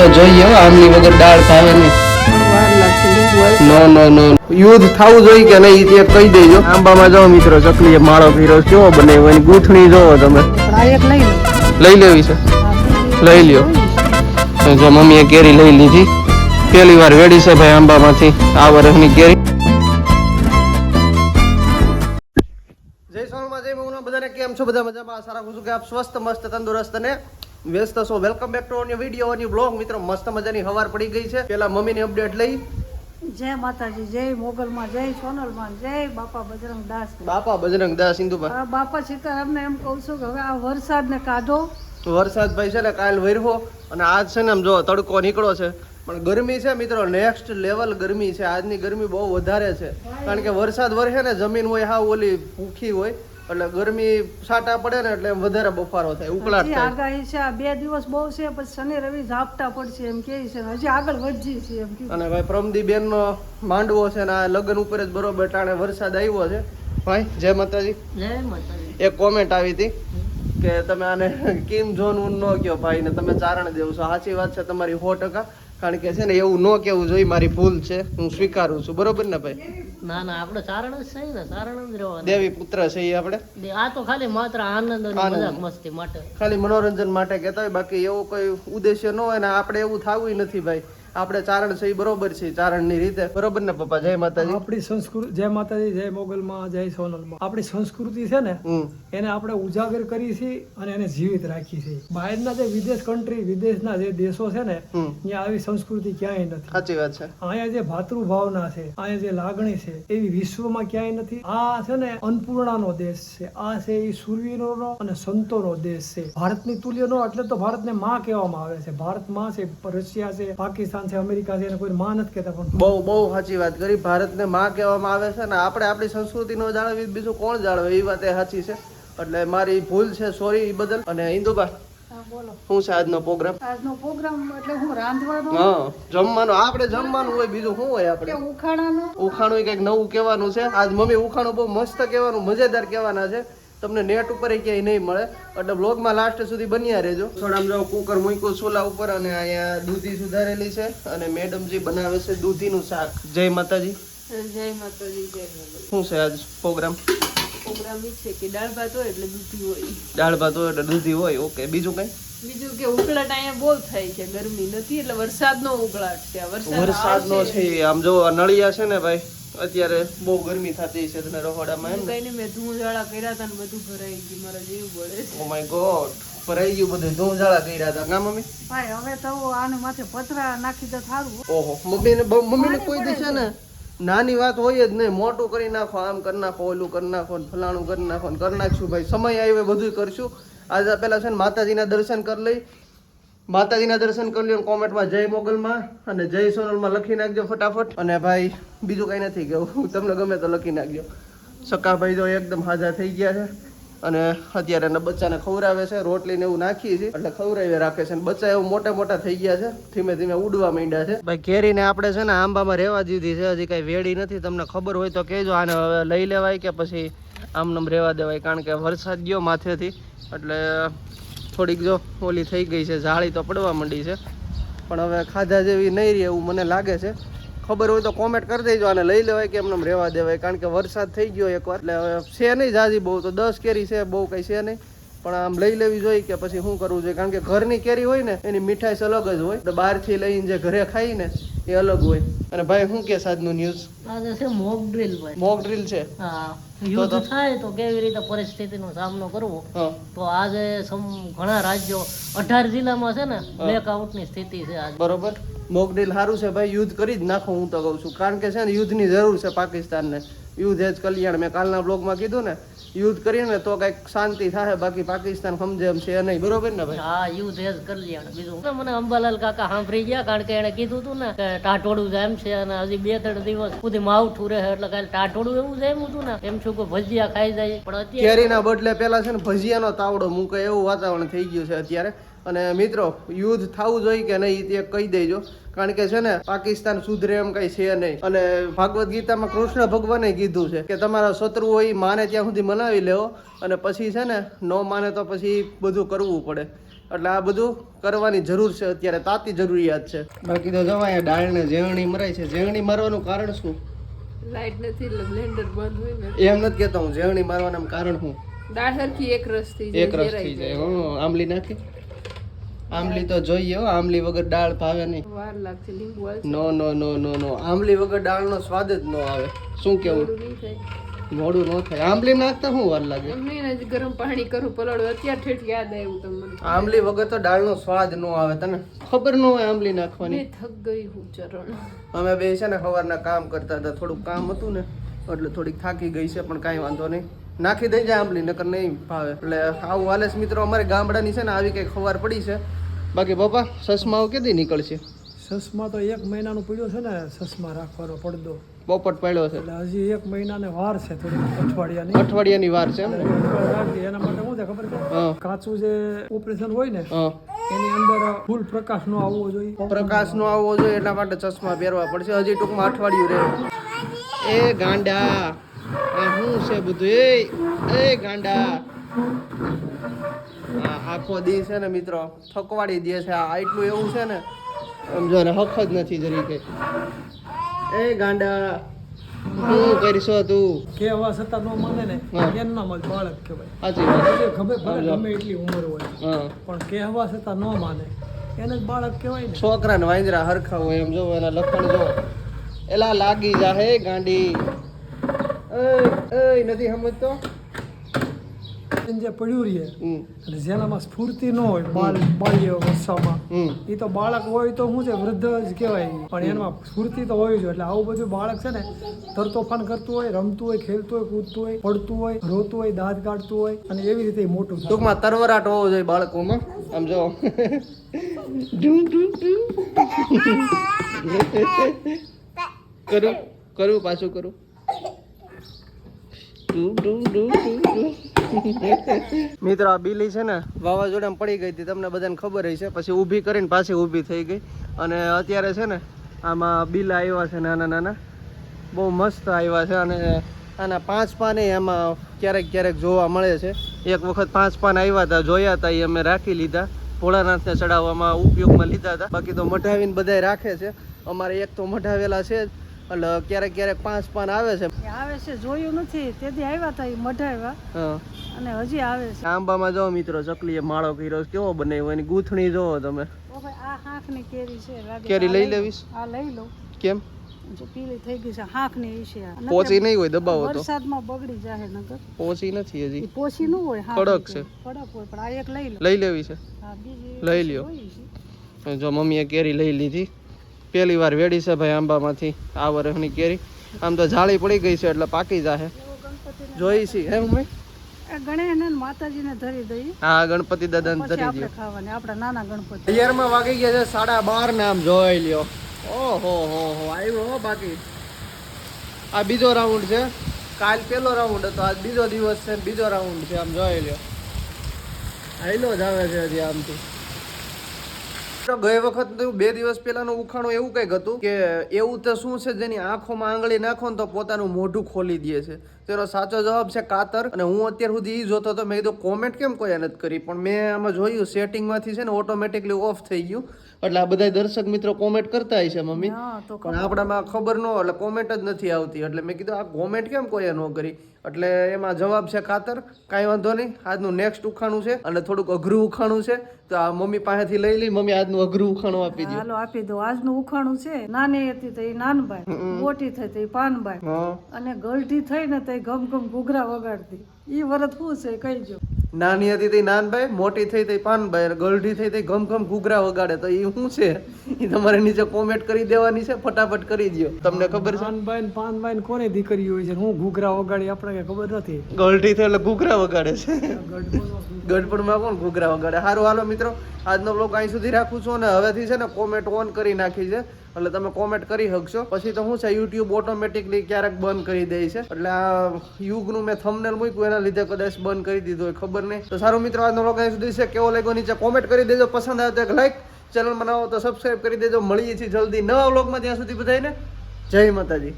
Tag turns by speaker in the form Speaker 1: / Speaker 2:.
Speaker 1: તો જોઈએ હો આમની વગર દાળ થાય નહીં નો નો નો યુદ્ધ થવું જોઈએ કે નહીં તે કહી દેજો. આંબામાં જાઓ મિત્રો ચકલીએ માળો ફીરો કેવો બને એની ગૂંથણી જોવો તમે.
Speaker 2: લઈ
Speaker 1: લેવી છે. લઈ લ્યો. જો મમ્મીએ કેરી લઈ લીધી. પહેલી વાર વેડી છે ભાઈ આંબામાંથી. આ વર્ષની કેરી. જય સોનમાં જય બધાને કેમ છો? બધા મજામાં? સારા ખુશ કે આપ સ્વસ્થ મસ્ત તંદુરસ્ત અને વ્યસ્ત છો. વેલકમ બેક ટુ અન્ય વીડિયો અન્ય બ્લોગ મિત્રો મસ્ત મજાની હવાર પડી ગઈ છે. પેલા મમ્મીની અપડેટ લઈ.
Speaker 2: જય માતાજી જય મોગલમાં જય સોનલમાં જય બાપા બજરંગ દાસ.
Speaker 1: બાપા બજરંગ દાસ હિન્દુ
Speaker 2: બાપા બાપા સીતારામને એમ કહું છું કે હવે આ વરસાદને કાઢો.
Speaker 1: વરસાદ ભાઈ છે ને કાલ વરહો અને આજ છે ને આમ જો તડકો નીકળો છે. પણ ગરમી છે મિત્રો નેક્સ્ટ લેવલ ગરમી છે. આજની ગરમી બહુ વધારે છે. કારણ કે વરસાદ વરસે ને જમીન હોય હા ઓલી ભૂખી હોય. એટલે ગરમી સાટા પડે ને એટલે વધારે બફારો થાય ઉકળાટ થાય.
Speaker 2: આગાહી છે આ બે દિવસ બહુ છે પછી શનિ રવિ ઝાપટા પડશે એમ કે છે. હજી આગળ વધજી છે એમ કે
Speaker 1: અને ભાઈ પ્રમદી બેન નો માંડવો છે ને આ લગ્ન ઉપર જ બરોબર ટાણે વરસાદ આવ્યો છે. ભાઈ જય માતાજી.
Speaker 2: જય માતાજી.
Speaker 1: એક કોમેન્ટ આવી હતી કે તમે આને કિમ જોન ઉન નો કયો ભાઈ ને તમે ચારણ દેવ છો. સાચી વાત છે તમારી સો ટકા. કારણ કે છે ને એવું ન કેવું જોઈએ મારી ભૂલ છે હું સ્વીકારું છું. બરોબર ને ભાઈ?
Speaker 3: ના ના આપણે સારણ જ છે ને સારણ જ રહેવાનું.
Speaker 1: દેવી પુત્ર છે એ આપણે?
Speaker 3: આ તો ખાલી માત્ર આનંદ. અને મજાક મસ્તી માટે.
Speaker 1: ખાલી મનોરંજન માટે કહેતા હોય બાકી એવો કોઈ ઉદ્દેશ્ય ન હોય ને આપણે એવું થવું નથી ભાઈ. આપણે ચારણ છે એ બરોબર છે ચારણની રીતે. બરોબર ને પપ્પા? જય માતાજી.
Speaker 4: આપણી સંસ્કૃતિ જય માતાજી જય મોગલમાં જય સોનલમાં. આપણી સંસ્કૃતિ છે ને એને આપણે ઉજાગર કરી છે અને એને જીવિત રાખી છે. બહારના જે વિદેશ કન્ટ્રી વિદેશના જે દેશો છે ને ત્યાં આવી સંસ્કૃતિ ક્યાંય નથી.
Speaker 1: સાચી વાત છે.
Speaker 4: અહીંયા જે ભાતૃભાવના છે અહીંયા જે લાગણી છે એવી વિશ્વમાં ક્યાંય નથી. આ છે ને અન્નપૂર્ણાનો દેશ છે. આ છે એ શૂરવીરોનો અને સંતોનો દેશ છે. ભારતની તુલ્યનો એટલે તો ભારતને માં કહેવામાં આવે છે. ભારતમાં છે રશિયા છે પાકિસ્તાન છે અમેરિકા છે એને કોઈ માં નથી કહેતા પણ
Speaker 1: બહુ બહુ સાચી વાત કરી. ભારતને માં કહેવામાં આવે છે ને આપણે આપણી સંસ્કૃતિ નો જાળવી બીજું કોણ જાળવે? એ વાત એ સાચી છે. એટલે મારી ભૂલ છે સોરી એ બદલ. અને ઇન્દુબા
Speaker 2: બોલો.
Speaker 1: શું છે આજનો પ્રોગ્રામ
Speaker 2: આજનો પ્રોગ્રામ એટલે હું રાંધવાનું?
Speaker 1: હા જમવાનું. આપણે જમવાનું હોય બીજું શું હોય આપણે?
Speaker 2: ઉખાણાનું?
Speaker 1: ઉખાણું કંઈક નવું કહેવાનું છે. આજ મમ્મી ઉખાણું બહુ મસ્ત કહેવાનું મજેદાર કહેવાના છે. તમને નેટ ઉપર ક્યાંય નહીં મળે. એટલે બ્લોગમાં લાસ્ટ સુધી બન્યા રહેજો. થોડા જો કુકર મૂક્યું ચૂલા ઉપર અને અહીંયા દૂધી સુધારેલી છે અને મેડમજી બનાવે છે દૂધીનું શાક. જય માતાજી.
Speaker 2: જય માતાજી જય
Speaker 1: શું છે આજ પ્રોગ્રામ
Speaker 2: પ્રોગ્રામ એ છે કે દાળ ભાત હોય એટલે દૂધી હોય.
Speaker 1: દાળ ભાત હોય એટલે દૂધી હોય? ઓકે બીજું કઈ?
Speaker 2: બીજું કે ઉકળાટ અહીંયા બહુ થાય છે ગરમી નથી એટલે વરસાદનો ઉકળાટ છે. વરસાદ
Speaker 1: વરસાદનો છે આમ જો નળિયા છે ને ભાઈ અત્યારે બહુ ગરમી થતી છે તને રહોડામાં એમ
Speaker 2: કઈ મેં ધૂળઝાળા કર્યા હતા ને બધું ભરાઈ ગયું મારા જેવું બળે
Speaker 1: ઓ માય ગોડ ભરાઈ ગયું બધું ધૂંઝાળા કર્યા હતા ના મમ્મી?
Speaker 2: ભાઈ હવે તો આને માથે પતરા નાખી દે થારું
Speaker 1: ઓહો મમ્મીને મમ્મીને કોઈ દી છે ને નાની વાત હોય જ નહીં. મોટું કરી નાખો આમ કરી નાખો ઓલું કરી નાખો ને ફલાણું કરી નાખો ને કરી નાખશું ભાઈ. સમય આવ્યો બધું કરશું. આજે પેલા છે ને માતાજીના દર્શન કરી લઈ માતાજીના દર્શન કરી લ્યો કોમેન્ટમાં જય મોગલમાં અને જય સોનલમાં લખી નાખજો ફટાફટ. અને ભાઈ, બીજું કઈ નથી કેવું તમને ગમે તો લખી નાખજો. સકાભાઈ તો એકદમ હાજર થઈ ગયા છે. અને અત્યારે એના બચ્ચાને ખવડાવે છે રોટલી ને એવું નાખીએ છીએ. એટલે ખવડાવી રાખે છે બચ્ચા એવું મોટા મોટા થઈ ગયા છે. ધીમે ધીમે ઉડવા માંડ્યા છે. ભાઈ કેરીને આપણે છે ને આંબામાં રહેવા દીધી છે. હજી કઈ વેડી નથી. તમને ખબર હોય તો કહેજો. આને હવે લઈ લેવાય કે પછી આમનામ રહેવા દેવાય. કારણ કે વરસાદ ગયો માથેથી. એટલે થોડીક જો ઓલી થઈ ગઈ છે, જાળી તો પડવા માંડી છે. પણ હવે ખાધા જેવી નહીં રહે એવું મને લાગે છે. ખબર હોય તો કોમેન્ટ કરી દેજો અને લઈ લેવાય કે એમને રહેવા દેવાય, કારણ કે વરસાદ થઈ ગયો એકવાર, એટલે હવે છે નહીં જાજી બહુ, તો દસ કેરી છે, બહુ કંઈ છે નહીં. પણ આમ લઈ લેવી જોઈએ કે પછી શું કરવું જોઈએ, કારણ કે ઘરની કેરી હોય ને, એની મીઠાઈ અલગ જ હોય. બહારથી લઈને જે ઘરે ખાઈ ને એ અલગ હોય. અને ભાઈ શું કે સાજનું ન્યૂઝ
Speaker 3: આજે છે મોક ડ્રિલ ભાઈ.
Speaker 1: મોક ડ્રિલ છે?
Speaker 3: હા. યુદ્ધ થાય તો કેવી રીતે પરિસ્થિતિનો સામનો કરવો? તો આજે સમ ઘણા રાજ્યો અઢાર જિલ્લામાં છે ને બ્લેકઆઉટની સ્થિતિ છે આજે.
Speaker 1: બરોબર. મોક ડ્રિલ સારું છે ભાઈ યુદ્ધ કરી જ નાખો હું તો કહું છું. કારણ કે છે ને યુદ્ધની જરૂર છે પાકિસ્તાનને. યુદ્ધ એ જ કલ્યાણ. મેં કાલના બ્લોગમાં કીધું ને યુદ્ધ કરીએ ને તો કંઈક શાંતિ થાય બાકી પાકિસ્તાન સમજે એમ છે નહીં. બરોબર ને ભાઈ?
Speaker 3: હા યુદ્ધ એ જ લેવાનું બીજું. મને અંબાલાલ કાકા સાંભળી ગયા કારણ કે એને કીધું હતું ને કે ટાટોડું જેમ છે અને હજી બે ત્રણ દિવસ સુધી માવઠું રહે એટલે કાલે ટાટોડું એવું જ એમ હતું ને. એમ છું કે ભજીયા ખાઈ જાય. પણ અત્યારે
Speaker 1: કેરીના બદલે પેલા છે ને ભજીયાનો તાવડો મૂકે એવું વાતાવરણ થઈ ગયું છે અત્યારે. અને મિત્રો યુદ્ધ થવું જોઈએ કે નહીં એ કહી દેજો. કારણ કે છે ને પાકિસ્તાન સુધરે એમ કઈ છે નહીં. અને ભાગવત ગીતામાં કૃષ્ણ ભગવાને કીધું છે કે તમારા શત્રુ હોય માને ત્યાં સુધી મનાવી લેવો અને પછી છે ને ન માને તો પછી બધું કરવું પડે. એટલે આ બધું કરવાની જરૂર છે અત્યારે તાતી જરૂરિયાત છે. બાકી તો જવાય ડાળને ઝેરણી મરાય છે. ઝેરણી મારવાનું કારણ શું?
Speaker 5: લાઈટ નથી એટલે બ્લેન્ડર બંધ હોય ને.
Speaker 1: એમ નથી કહેતો હું ઝેરણી મારવાનું કારણ શું?
Speaker 5: દાળ સરખી એક રસ થઈ
Speaker 1: એક રસ થઈ જાય. હં આંબલી નાખી? આંબલી તો જોઈએ હો આંબલી વગર દાળ ભાવે નહીં.
Speaker 5: વાર લાગશે લીંબુ
Speaker 1: નો નો નો નો નો. આમલી વગર દાળનો સ્વાદ જ ન આવે. શું કેવું?
Speaker 5: મોડું
Speaker 1: ન થાય. આંબલી નાખતા શું વાર લાગે?
Speaker 5: એમ નહીં ગરમ પાણી કરું પલાળું અત્યારે ઠેઠ યાદ આવ્યું તમને.
Speaker 1: આમલી વગર તો દાળનો સ્વાદ ન આવે તને ખબર ન હોય આંબલી નાખવાની?
Speaker 5: થક ગઈ હું ચરણ.
Speaker 1: અમે બે છે ને સવારના કામ કરતા હતા થોડુંક કામ હતું ને એટલે થોડીક થાકી ગઈ છે પણ કાંઈ વાંધો નહીં. નાખી દઈ જાય આંબલી નકર નહીં ભાવે. એટલે આવું હાલે મિત્રો અમારે ગામડાની છે ને આવી કંઈક ખબર પડી છે. બાકી પપ્પા સસમાઓ કેદી નીકળશે?
Speaker 4: સસમા તો એક મહિનાનો પડ્યો છે ને સસમા રાખવાનો પડદો.
Speaker 1: પોપટ પડ્યો છે.
Speaker 4: એટલે હજી એક મહિનાને વાર છે થોડી અઠવાડિયાની.
Speaker 1: અઠવાડિયાની વાર છે?
Speaker 4: એના માટે શું છે ખબર છે? કાચું જે ઓપરેશન હોય ને એની અંદર ફૂલ પ્રકાશ નો આવવો જોઈએ.
Speaker 1: પ્રકાશ નો આવવો જોઈએ એટલા માટે ચશ્મા પહેરવા પડશે. હજી ટૂંકમાં અઠવાડિયું રહે. એ ગાંડા. આ શું છે બધું? એ એ ગાંડા. આખો દી છે ને મિત્રો થકવાડી દે છે આ. એટલું એવું છે ને સમજો ને હક જ નથી જરી કઈ. એ ગાંડા શું કરશો તું?
Speaker 4: કેવા છતાં નો માને ને
Speaker 1: એમ
Speaker 4: ના મળે બાળક કહેવાય.
Speaker 1: સાચી વાત.
Speaker 4: ગમે ભલે ગમે એટલી ઉંમર હોય. પણ કહેવા છતાં ન માને. એને જ બાળક કહેવાય ને.
Speaker 1: છોકરા ને વાંદરા હરખા હોય એમ જોવો એના લખણ જો. એલા લાગી જાહે ગાંડી. એય, એય, નથી સમજતો
Speaker 4: જે પડ્યું
Speaker 1: રહીએ
Speaker 4: અને જેનામાં સ્ફૂર્તિ ન હોય બાળ બાળ્ય વસ્સામાં એ તો બાળક હોય તો શું છે વૃદ્ધ જ કહેવાય પણ એમાં સ્ફૂર્તિ તો હોય જોઈએ એટલે આવું બધું બાળક છે ને તરતોફાન કરતું હોય રમતું હોય ખેલતું હોય કૂદતું હોય પડતું હોય રોતું હોય દાંત કાઢતું હોય અને એવી રીતે મોટું
Speaker 1: ટૂંકમાં તરવરાટ હોવો જોઈએ બાળકોમાં. આમ જો. કરું કરું પાછું કરું. મિત્રો, આ બિલી છે ને વાવાઝોડામાં પડી ગઈ હતી. તમને બધાને ખબર હશે. પછી ઊભી કરીને પાછી ઊભી થઈ ગઈ. અને અત્યારે છે ને આમાં બિલા આવ્યા છે નાના નાના. બહુ મસ્ત આવ્યા છે. અને આના પાંચ પાન એમાં ક્યારેક ક્યારેક જોવા મળે છે. એક વખત પાંચ પાન આવ્યા હતા, જોયા હતા, એ અમે રાખી લીધા. ભોળાનાથને ચડાવવામાં ઉપયોગમાં લીધા હતા. બાકી તો મઢાવીને બધાય રાખે છે. અમારે એક તો મઢાવેલા છે જ. એટલે ક્યારેક ક્યારેક પાંચ પાન આવે છે.
Speaker 2: આવે છે જોયું નથી. તેથી આવ્યા હતા મઢાવ્યા.
Speaker 1: હા.
Speaker 2: અને હજી આવે છે.
Speaker 1: આંબામાં જો મિત્રો ચકલીએ માળો કર્યો કેવો બનાવ્યો એની ગૂંથણી જોવો તમે.
Speaker 2: ઓ ભાઈ આ હાંખની કેરી છે
Speaker 1: કેરી લઈ. લેવીશ?
Speaker 2: આ લઈ લઉં
Speaker 1: કેમ?
Speaker 2: પીળી થઈ ગઈ છે છે. આ.
Speaker 1: પોચી નહીં હોય દબાવો તો.
Speaker 2: વરસાદમાં બગડી જાય નગર
Speaker 1: પોચી નથી હજી.
Speaker 2: પોચી ન હોય
Speaker 1: કડક છે.
Speaker 2: કડક હોય પણ આ એક લઈ
Speaker 1: લઈ લેવી છે.
Speaker 2: બીજી
Speaker 1: લઈ લ્યો. જો મમ્મીએ કેરી લઈ લીધી. પહેલી વાર વેડી છે ભાઈ આંબામાંથી. આ વર્ષની કેરી. આમ તો જાળી પડી ગઈ છે એટલે પાકી જાહે. જોઈ છી હે મમ્મી
Speaker 2: આ ગણેશને ને માતાજીને ધરી
Speaker 1: ગણપતિ
Speaker 2: નાના ગણપતિ.
Speaker 1: વાગી ગયા છે સાડા બાર ને આમ જોઈ લ્યો. ઓહો હો હો આવ્યો હો બાકી. આ બીજો રાઉન્ડ છે. કાલ પેલો રાઉન્ડ હતો આજ બીજો દિવસ છે બીજો રાઉન્ડ છે આમ જોઈ લ્યો. આયલો જ આવે છે હજી આમથી. ગઈ વખત બે દિવસ પહેલાનું ઉખાણું એવું કંઈક હતું કે એવું તો શું છે જેની આંખોમાં આંગળી નાખો ને તો પોતાનું મોઢું ખોલી દે છે. તેનો સાચો જવાબ છે કાતર. અને હું અત્યાર સુધી એ જોતો હતો મેં કીધું કોમેન્ટ કેમ કોઈ નથી કરી? પણ મેં આમાં જોયું સેટિંગમાંથી છે ને ઓટોમેટિકલી ઓફ થઈ ગયું. એટલે આ બધા દર્શક મિત્રો કોમેન્ટ કરતા હશે મમ્મી. પણ આપણામાં ખબર ન એટલે કોમેન્ટ જ નથી આવતી. એટલે મેં કીધું આ કોમેન્ટ કેમ કોઈએ ન કરી? એટલે એમાં જવાબ છે ખાતર કાંઈ વાંધો નહીં. આજનું નેક્સ્ટ ઉખાણું છે અને થોડુંક અઘરું ઉખાણું છે. તો આ મમ્મી પાસેથી લઈ લઈ મમ્મી આજનું અઘરું ઉખાણું આપી દો
Speaker 2: હાલો આપી દો. આજનું ઉખાણું છે. નાની હતી તો એ નાનભાઈ મોટી થઈ તો એ
Speaker 1: પાનભાઈ.
Speaker 2: અને ગલઢી થઈ ને તો એ ગમ ગમ ઘૂઘરા વગાડતી. એ વરત શું છે કહીજો.
Speaker 1: નાની હતી તે નાનભાઈ મોટી થઈ તે પાનભાઈ ગલઢી થઈ તે ગમ ગમ ઘૂઘરા વગાડે. તો એ શું છે? એ તમારે નીચે કોમેન્ટ કરી દેવાની છે ફટાફટ કરી દો તમને ખબર છે?
Speaker 4: નાનભાઈ ને પાનભાઈ ને કોને દીકરી હોય છે હું ઘૂઘરા વગાડી આપણે કઈ ખબર નથી.
Speaker 1: ગલઢી થઈ એટલે ઘૂઘરા વગાડે છે.
Speaker 4: ગઢપણમાં
Speaker 1: ગઢપણમાં કોણ ઘૂઘરા વગાડે? સારું હાલો મિત્રો આજનો બ્લોગ અહીં સુધી રાખું છું અને હવેથી છે ને કોમેન્ટ ઓન કરી નાખી છે. એટલે તમે કોમેન્ટ કરી શકશો. પછી તો શું છે યુટ્યુબ ઓટોમેટિકલી ક્યારેક બંધ કરી દે છે. એટલે આ યુગનું મેં થંબનેલ મૂક્યું, એના લીધે કદાચ બંધ કરી દીધું હોય, ખબર નહીં. તો સારું મિત્રો, આજનો લોકો સુધી છે. કેવો લાગ્યો નીચે કોમેન્ટ કરી દેજો. પસંદ આવે તો એક લાઈક ચેનલ બનાવો તો સબસ્ક્રાઈબ કરી દેજો. મળીએ છીએ જલ્દી નવા વ્લોગમાં ત્યાં સુધી બધાને જય માતાજી.